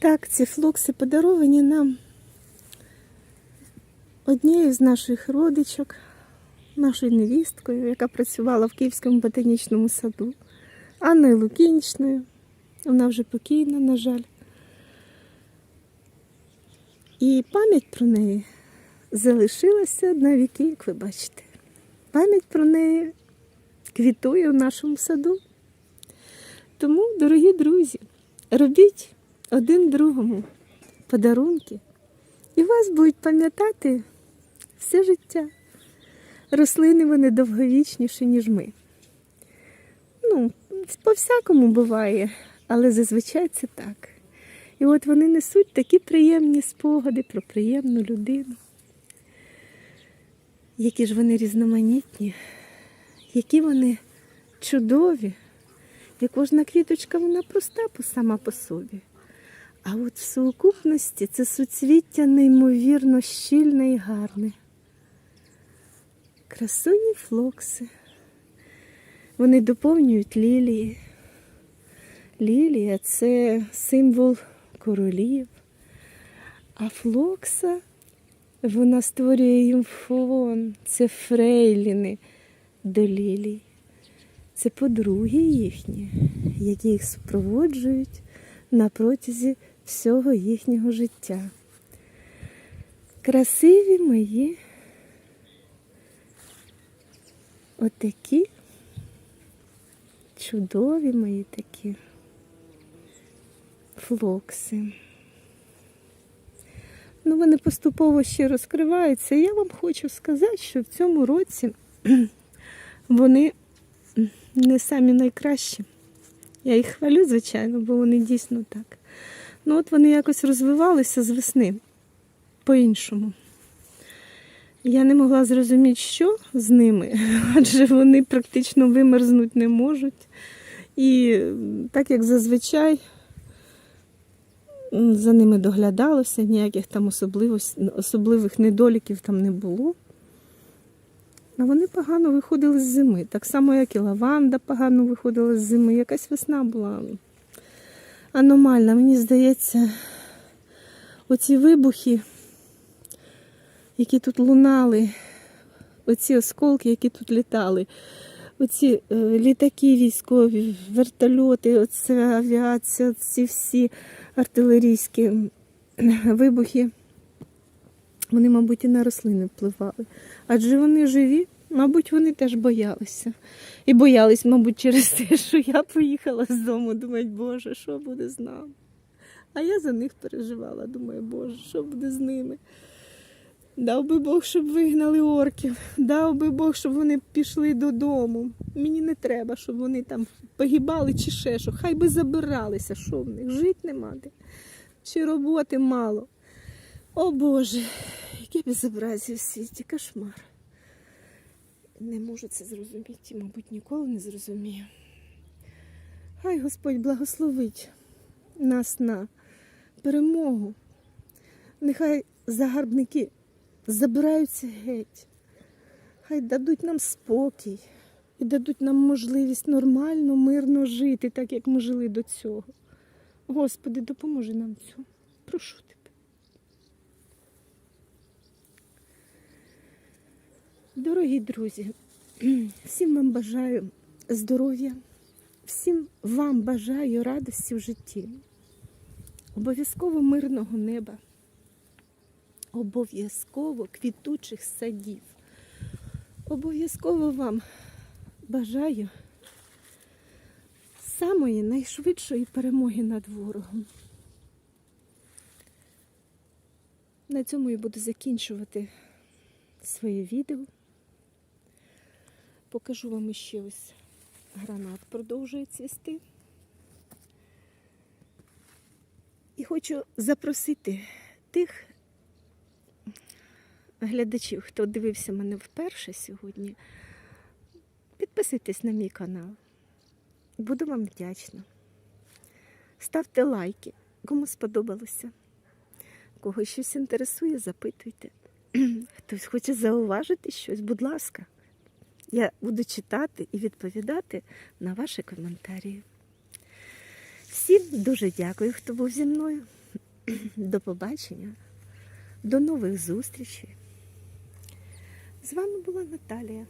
Так, ці флокси подаровані нам однією з наших родичок, нашою невісткою, яка працювала в Київському ботанічному саду, Анною Лукінічною. Вона вже покійна, на жаль. І пам'ять про неї залишилася на віки, як ви бачите. Пам'ять про неї квітує в нашому саду. Тому, дорогі друзі, робіть один другому подарунки, і вас будуть пам'ятати все життя. Рослини вони довговічніші, ніж ми. Ну, по-всякому буває, але зазвичай це так. І от вони несуть такі приємні спогади про приємну людину. Які ж вони різноманітні, які вони чудові. І кожна квіточка вона проста сама по собі. А от в сукупності це суцвіття неймовірно щільне і гарне. Красуні флокси. Вони доповнюють лілії. Лілія це символ королів. А флокса вона створює їм фон. Це фрейліни до лілій. Це подруги їхні, які їх супроводжують на протязі всього їхнього життя. Красиві мої отакі, чудові мої такі флокси. Ну, вони поступово ще розкриваються. Я вам хочу сказати, що в цьому році вони не самі найкращі. Я їх хвалю, звичайно, бо вони дійсно так. Ну от вони якось розвивалися з весни по-іншому. Я не могла зрозуміти, що з ними, адже вони практично вимерзнуть не можуть. І так як зазвичай за ними доглядалося, ніяких там особливих недоліків там не було. А вони погано виходили з зими. Так само, як і лаванда погано виходила з зими. Якась весна була аномальна. Мені здається, оці вибухи, які тут лунали, оці осколки, які тут літали, оці е, літаки військові, вертольоти, оця авіація, ці всі артилерійські вибухи. Вони, мабуть, і на рослини впливали. Адже вони живі, мабуть, вони теж боялися. І боялись, мабуть, через те, що я поїхала з дому, думають, Боже, що буде з нами? А я за них переживала, думаю, Боже, що буде з ними? Дав би Бог, щоб вигнали орків, дав би Бог, щоб вони пішли додому. Мені не треба, щоб вони там погибали чи ще що. Хай би забиралися, що в них, жити нема де. Чи роботи мало. О Боже, яке безобразі в світі, кошмар. Не можу це зрозуміти, і, мабуть, ніколи не зрозумію. Хай Господь благословить нас на перемогу. Нехай загарбники забираються геть. Хай дадуть нам спокій і дадуть нам можливість нормально, мирно жити, так як ми жили до цього. Господи, допоможи нам цьому. Прошу тебе. Дорогі друзі, всім вам бажаю здоров'я, всім вам бажаю радості в житті, обов'язково мирного неба, обов'язково квітучих садів. Обов'язково вам бажаю самої найшвидшої перемоги над ворогом. На цьому я буду закінчувати своє відео. Покажу вам ще ось гранат продовжує цвісти. І хочу запросити тих глядачів, хто дивився мене вперше сьогодні. Підписуйтесь на мій канал. Буду вам вдячна. Ставте лайки, кому сподобалося. Кого щось інтересує, запитуйте. Хтось хоче зауважити щось, будь ласка. Я буду читати і відповідати на ваші коментарі. Всім дуже дякую, хто був зі мною. До побачення, до нових зустрічей. З вами була Наталія.